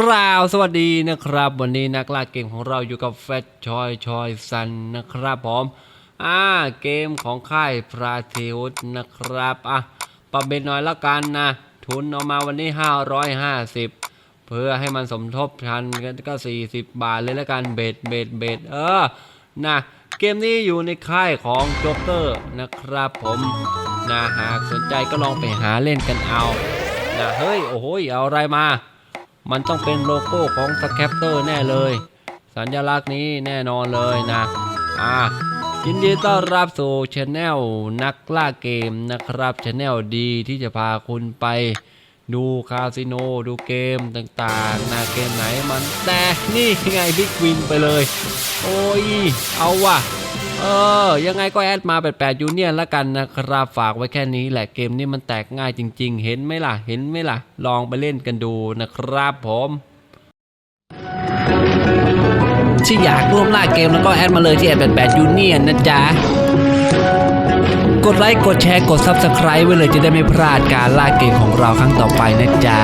กล่าวสวัสดีนะครับ วันนี้นักล่าเกมของเราอยู่กับแฟชชอยชอยซันนะครับผมอ่าเกมของค่ายพราเทวสนะครับอะปรับเบ็ดหน่อยละกันนะ ทุนเอามาวันนี้ 550 เพื่อให้มันสมทบทันกันก็ 40 บาทเลยละกันเบ็ดเบ็ดเบ็ดเออนะเกมนี้อยู่ในค่ายของโจ๊กเกอร์นะครับผมนะหากสนใจก็ลองไปหาเล่นกันเอานะเฮ้ยโอ้โหเอาอะไรมา มันต้องเป็นโลโก้ของสแคปเตอร์แน่เลย สัญลักษณ์นี้แน่นอนเลยนะอ่ายินดีต้อนรับสู่ช anel นักล่าเกมนะครับช anel ดีที่จะพาคุณไปดูคาสิโนดูเกมต่างๆนะเกมไหนมันแต่นี่ไงบิ๊กวินไปเลย โอ้ย เอาว่ะ เออ ยังไงก็แอดมา88ยูเนียนละกันนะครับ ฝากไว้แค่นี้แหละเกมนี้มันแตกง่ายจริง ๆ เห็นไหมล่ะ เห็นไหมล่ะ ลองไปเล่นกันดูนะครับผมที่อยากร่วมล่าเกมแล้วก็แอดมาเลยที่แอด88ยูเนียนนะจ๊ะ กดไลค์ กดแชร์ กด Subscribe ไว้เลยจะได้ไม่พลาดการล่าเกมของเราครั้งต่อไปนะจ๊ะ